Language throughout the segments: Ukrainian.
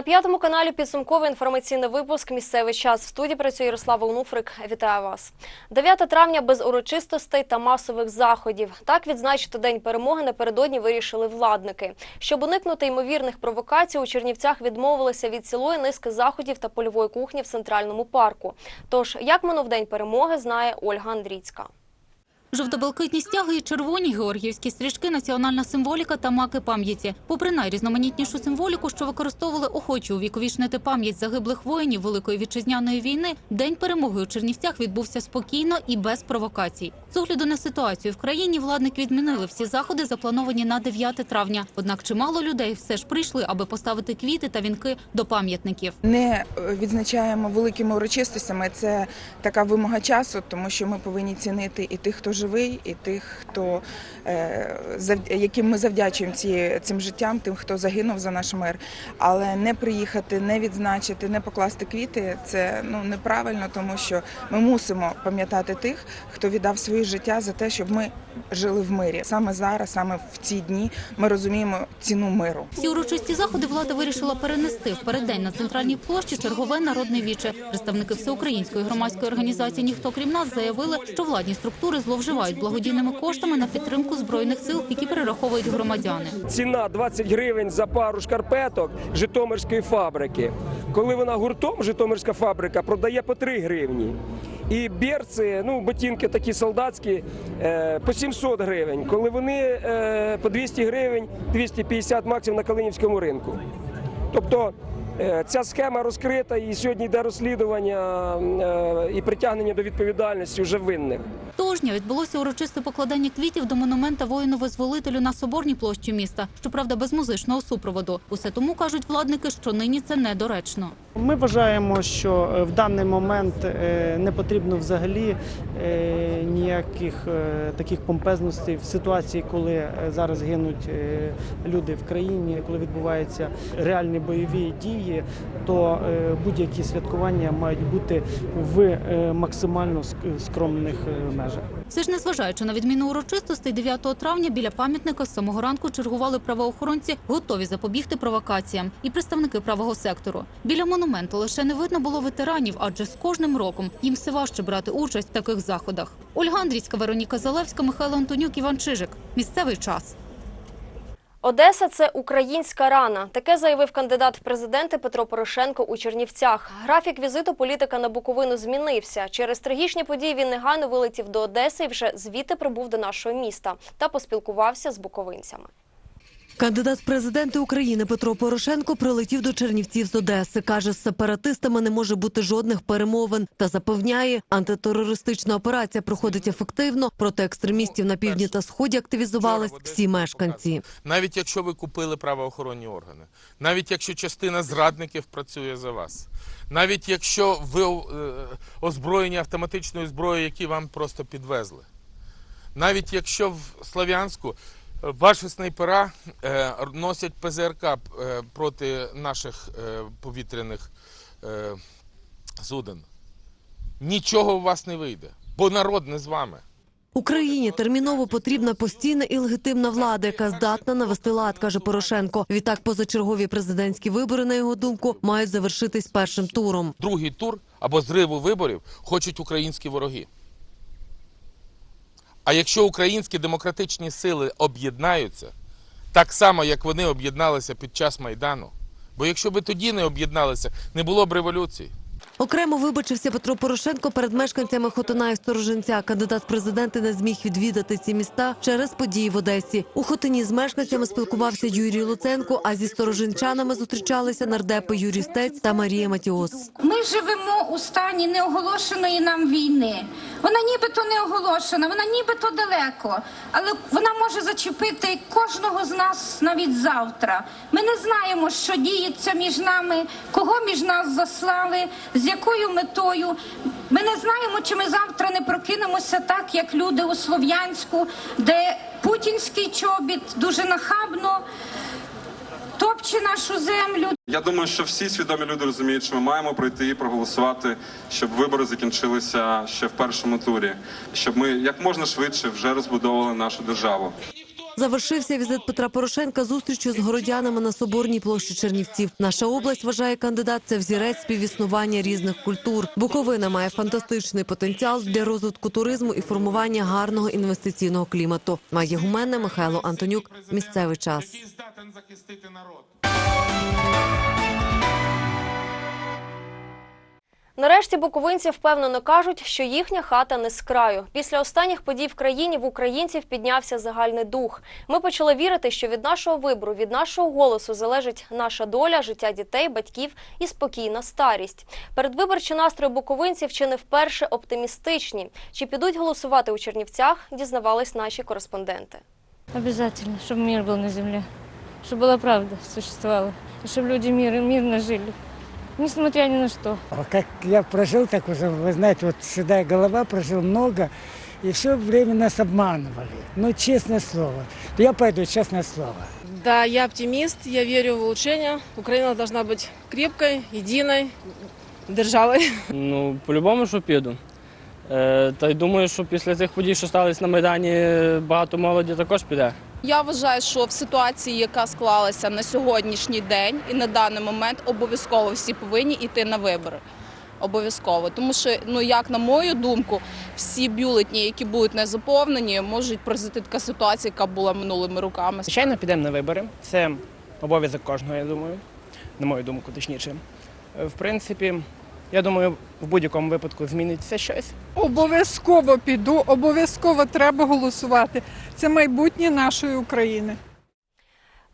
На п'ятому каналі підсумковий інформаційний випуск Місцевий час. В студії працює Ярослава Онуфрик. Вітаю вас. 9 травня без урочистостей та масових заходів. Так відзначити День перемоги напередодні вирішили владники. Щоб уникнути ймовірних провокацій, у Чернівцях відмовилися від цілої низки заходів та польової кухні в центральному парку. Тож, як минув День перемоги, знає Ольга Андрійська. Жовто-блакитні стяги і червоні георгіївські стрічки, національна символіка та маки пам'яті. Попри найрізноманітнішу символіку, що використовували охочі увіковічнити пам'ять загиблих воїнів Великої вітчизняної війни, день перемоги у Чернівцях відбувся спокійно і без провокацій. З огляду на ситуацію в країні владники відмінили всі заходи, заплановані на 9 травня. Однак чимало людей все ж прийшли, аби поставити квіти та вінки до пам'ятників. не е, відзначаємо великими урочистостями. Це така вимога часу, тому що ми повинні цінити і тих, хто живий, і тих, хто е, яким ми завдячуємо ці, цим життям, тим, хто загинув за наш мир. Але не приїхати, не відзначити, не покласти квіти це ну неправильно, тому що ми мусимо пам'ятати тих, хто віддав своє життя за те, щоб ми жили в мирі. Саме зараз, саме в ці дні, ми розуміємо ціну миру. Всі урочисті заходи влада вирішила перенести в переддень на центральній площі чергове народне віче. Представники всеукраїнської громадської організації Ніхто крім нас заявили, що владні структури зловживають благодійними коштами на підтримку збройних сил, які перераховують громадяни. Ціна 20 гривень за пару шкарпеток Житомирської фабрики. Коли вона гуртом, Житомирська фабрика продає по 3 гривні. І берці, ну ботинки такі солдатські, е, по 700 гривень. Коли вони е, по 200 гривень, 250 максимум на Калинівському ринку. Тобто е, ця схема розкрита і сьогодні йде розслідування і притягнення до відповідальності вже винних. Дня відбулося урочисте покладання квітів до монумента воїну-визволителю на соборній площі міста. Щоправда, без музичного супроводу. Усе тому кажуть владники, що нині це недоречно. Ми вважаємо, що е, в даний момент е, не потрібно взагалі е, ніяких таких помпезностей в ситуації, коли зараз гинуть люди в країні, коли відбуваються реальні бойові дії, то будь-які святкування мають бути в максимально скромних межах. Все ж незважаючи на відміну урочистостей, 9 травня біля пам'ятника з самого ранку чергували правоохоронці, готові запобігти провокаціям, і представники правого сектору. Біля монументу лише не видно було ветеранів, адже з кожним роком їм все важче брати участь в таких заходах. Ольга Андрійська, Вероніка Залевська, Михайло Антонюк, Іван Чижик. Місцевий час. Одеса це українська рана. Таке заявив кандидат в президенти Петро Порошенко у Чернівцях. Графік візиту політика на Буковину змінився. Через трагічні події він негайно вилетів до Одеси і вже звідти прибув до нашого міста та поспілкувався з буковинцями. Кандидат в президенти України Петро Порошенко прилетів до Чернівців з Одеси. Каже, з сепаратистами не може бути жодних перемовин та запевняє, антитерористична операція проходить ефективно. Проти екстремістів на півдні та сході активізувались всі мешканці. навіть якщо ви купили правоохоронні органи, навіть якщо частина зрадників працює за вас, навіть якщо ви е, озброєні автоматичною зброєю, які вам просто підвезли, навіть якщо в Слов'янську ваші снайпера е, носять ПЗРК е, проти наших е, повітряних суден, нічого у вас не вийде, бо народ не з вами. Україні терміново потрібна постійна і легітимна влада, яка здатна навести лад, каже Порошенко. Відтак, позачергові президентські вибори, на його думку, мають завершитись першим туром. другий тур або зриву виборів хочуть українські вороги. А якщо українські демократичні сили об'єднаються, так само, як вони об'єдналися під час Майдану, бо якщо би тоді не об'єдналися, не було б революції. Окремо вибачився Петро Порошенко перед мешканцями Хотина і Сторожинця. Кандидат президенти не зміг відвідати ці міста через події в Одесі. У Хотині з мешканцями спілкувався Юрій Луценко, а зі сторожинчанами зустрічалися нардепи Юрій Стець та Марія Матіос. Ми живемо у стані неоголошеної нам війни. Вона нібито не оголошена, вона нібито далеко, але вона може зачепити кожного з нас навіть завтра. Ми не знаємо, що діється між нами, кого між нас заслали, з якою метою. Ми не знаємо, чи ми завтра не прокинемося так, як люди у Слов'янську, де путінський чобіт дуже нахабно топче нашу землю. Я думаю, що всі свідомі люди розуміють, що ми маємо пройти і проголосувати, щоб вибори закінчилися ще в першому турі, щоб ми як можна швидше вже розбудовували нашу державу. Завершився візит Петра Порошенка зустрічю з городянами на Соборній площі Чернівців. Наша область вважає кандидат це взірець співіснування різних культур. Буковина має фантастичний потенціал для розвитку туризму і формування гарного інвестиційного клімату. Має гуменне Михайло Антонюк. Місцевий час. Нарешті буковинці впевнено кажуть, що їхня хата не з краю. Після останніх подій в країні в українців піднявся загальний дух. Ми почали вірити, що від нашого вибору, від нашого голосу залежить наша доля, життя дітей, батьків і спокійна старість. Передвиборчі настрої буковинців чи не вперше оптимістичні. Чи підуть голосувати у Чернівцях, дізнавались наші кореспонденти. Обязательно, чтобы мир был на земле, чтобы была правда существовала, и чтобы люди мир, мирно жили, несмотря ни на что. А Как я прожил, так уже, вы знаете, вот седая голова, прожил много, и все время нас обманывали. Ну, честное слово. Я пойду, честное слово. Да, я оптимист, я верю в улучшение. Украина должна быть крепкой, единой державой. Ну, по-любому, що піду. Е, та й думаю, що після цих подій, що сталися на Майдані, багато молоді також піде. Я вважаю, що в ситуації, яка склалася на сьогоднішній день і на даний момент, обов'язково всі повинні йти на вибори. Обов'язково, тому що, ну як на мою думку, всі бюлетні, які будуть не заповнені, можуть призвести така ситуація, яка була минулими роками. Звичайно, підемо на вибори. Це обов'язок кожного, я думаю. На мою думку, точніше. Е, В принципі, я думаю, в будь-якому випадку зміниться щось. Обов'язково піду, обов'язково треба голосувати. Це майбутнє нашої України.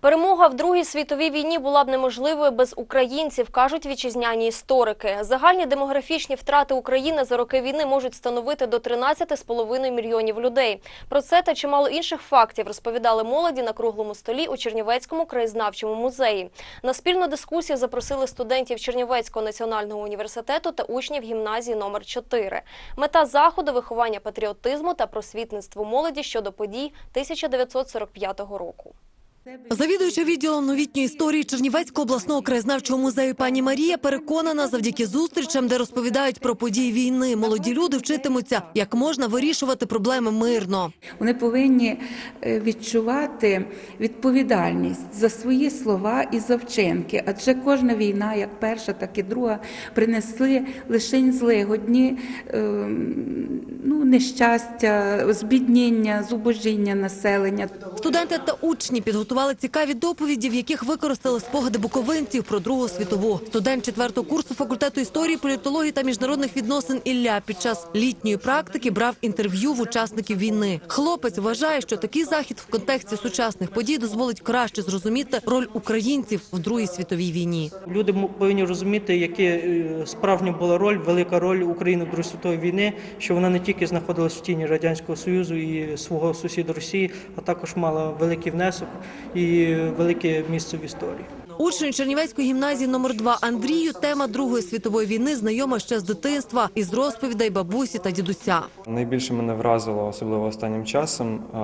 Перемога в Другій світовій війні була б неможливою без українців, кажуть вітчизняні історики. Загальні демографічні втрати України за роки війни можуть становити до 13,5 мільйонів людей. Про це та чимало інших фактів розповідали молоді на круглому столі у Чернівецькому краєзнавчому музеї. На спільну дискусію запросили студентів Чернівецького національного університету та учнів гімназії номер 4. Мета заходу виховання патріотизму та просвітництво молоді щодо подій 1945 року. Завідуюча відділом новітньої історії Чернівецького обласного краєзнавчого музею пані Марія переконана, завдяки зустрічам, де розповідають про події війни, молоді люди вчитимуться, як можна вирішувати проблеми мирно. Вони повинні е, відчувати відповідальність за свої слова і за вчинки. Адже кожна війна, як перша, так і друга, принесли лише злигодні, ем, ну, нещастя, збідніння, зубожіння населення. Студенти та учні підготували цікаві доповіді, в яких використали спогади буковинців про Другу світову. Студент четвертого курсу факультету історії, політології та міжнародних відносин Ілля під час літньої практики брав інтерв'ю в учасників війни. Хлопець вважає, що такий захід в контексті сучасних подій дозволить краще зрозуміти роль українців в Другій світовій війні. Люди повинні розуміти, яка е, справжня була роль, велика роль України в Другої світової війни, що вона не тільки знаходилась в тіні Радянського Союзу і свого сусіда Росії, а також мала великий внесок і велике місце в історії. Учень Чернівецької гімназії номер 2 Андрію тема Другої світової війни знайома ще з дитинства із розповідей бабусі та дідуся. Найбільше мене вразило, особливо останнім часом, е,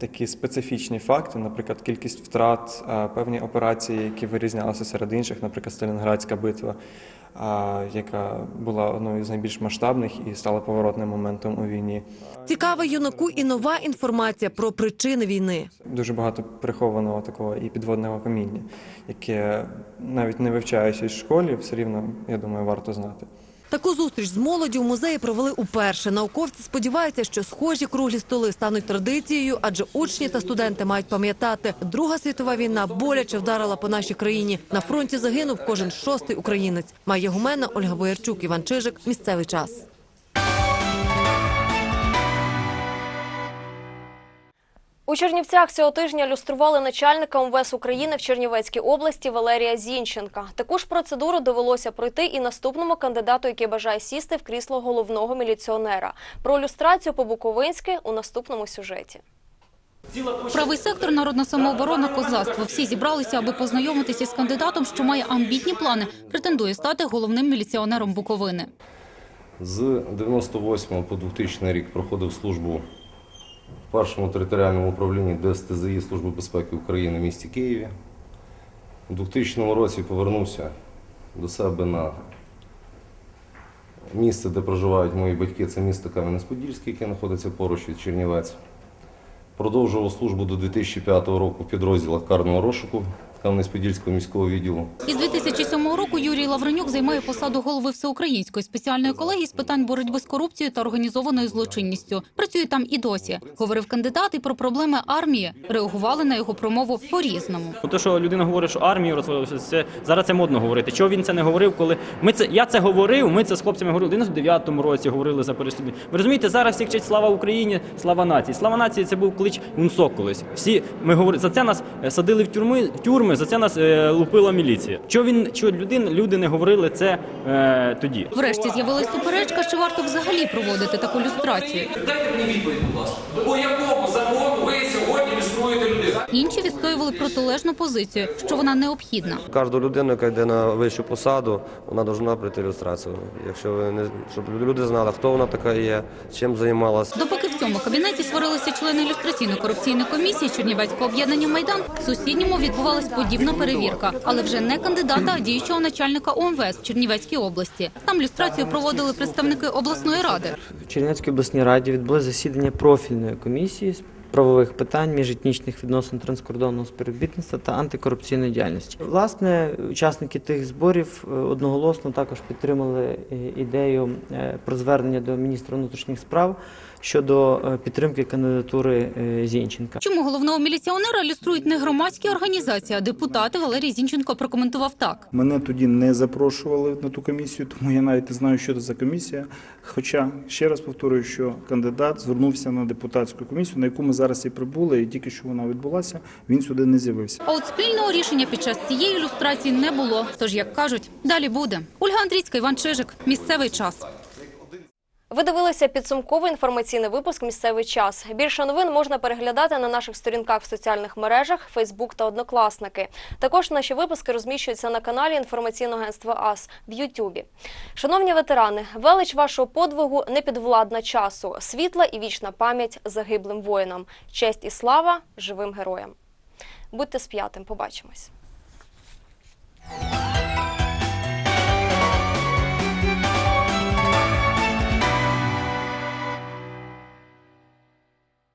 такі специфічні факти, наприклад, кількість втрат, е, певні операції, які вирізнялися серед інших, наприклад, Сталінградська битва, е, яка була одною з найбільш масштабних і стала поворотним моментом у війні. Цікава юнаку і нова інформація про причини війни. Дуже багато прихованого такого і підводного каміння, яке навіть не вивчаючись в школі, все рівно, я думаю, варто знати. Таку зустріч з молоддю у музеї провели уперше. Науковці сподіваються, що схожі круглі столи стануть традицією, адже учні та студенти мають пам'ятати, Друга світова війна боляче вдарила по нашій країні. На фронті загинув кожен шостий українець. Має гумена Ольга Боярчук, Іван Чижик. Місцевий час. У Чернівцях цього тижня люстрували начальника МВС України в Чернівецькій області Валерія Зінченка. Таку ж процедуру довелося пройти і наступному кандидату, який бажає сісти в крісло головного міліціонера. Про люстрацію по-буковинськи у наступному сюжеті. Правий сектор, народна самооборона, козацтво. Всі зібралися, аби познайомитися з кандидатом, що має амбітні плани, претендує стати головним міліціонером Буковини. З 98 по 2000 рік проходив службу в першому територіальному управлінні ДСТЗІ Служби безпеки України в місті Києві. У 2000 році повернувся до себе на місце, де проживають мої батьки. Це місто Кам'янець-Подільське, яке знаходиться поруч від Чернівець. Продовжував службу до 2005 року в підрозділах карного розшуку Кам'янець-Подільського міського відділу. Із 2007 року Юрій Лавренюк займає посаду голови Всеукраїнської спеціальної колегії з питань боротьби з корупцією та організованою злочинністю. Працює там і досі. Говорив кандидат і про проблеми армії. Реагували на його промову по-різному. Те, що людина говорить, що армію розвалилося, це зараз це модно говорити. Чого він це не говорив, коли ми це я це говорив? Ми це з хлопцями говорили. в 99-му році говорили за переслідування. Ви розумієте, зараз всі кричать слава Україні, слава нації. Слава нації це був клич УНСОК колись. Всі ми говорили за це нас е, садили в тюрми, в тюрми, за це нас е, лупила міліція. Чого він чого людин, люди не говорили це е, тоді? Врешті з'явилась суперечка, що варто взагалі проводити таку люстрацію. Дайте мені відповідь, будь ласка. По якому закону ви люструєте людей? Інші відстоювали протилежну позицію, що вона необхідна. Кожну людину, яка йде на вищу посаду, вона повинна пройти ілюстрацію. Якщо ви не щоб люди знали, хто вона така є, чим займалася. Допоки в цьому кабінеті сварилися члени ілюстраційно-корупційної комісії Чернівецького об'єднання Майдан, в сусідньому відбувалась подібна перевірка, але вже не кандидата, а діючого начальника ОМВС в Чернівецькій області. Там люстрацію проводили представники обласної ради. В Чернівецькій обласній раді відбулося засідання профільної комісії правових питань, міжетнічних відносин транскордонного співробітництва та антикорупційної діяльності. Власне, учасники тих зборів е, одноголосно також підтримали е, ідею е, про звернення до міністра внутрішніх справ щодо підтримки кандидатури Зінченка. Чому головного міліціонера люструють не громадські організації, а депутати Валерій Зінченко прокоментував так. Мене тоді не запрошували на ту комісію, тому я навіть не знаю, що це за комісія. Хоча ще раз повторюю, що кандидат звернувся на депутатську комісію, на яку ми зараз і прибули, і тільки що вона відбулася, він сюди не з'явився. А от спільного рішення під час цієї ілюстрації не було. Тож, як кажуть, далі буде. Ольга Андрійська, Іван Чижик. Місцевий час. Ви дивилися підсумковий інформаційний випуск «Місцевий час». Більше новин можна переглядати на наших сторінках в соціальних мережах, Фейсбук та Однокласники. Також наші випуски розміщуються на каналі інформаційного агентства АС в Ютубі. Шановні ветерани, велич вашого подвигу не підвладна часу. Світла і вічна пам'ять загиблим воїнам. Честь і слава живим героям. Будьте з п'ятим. Побачимось.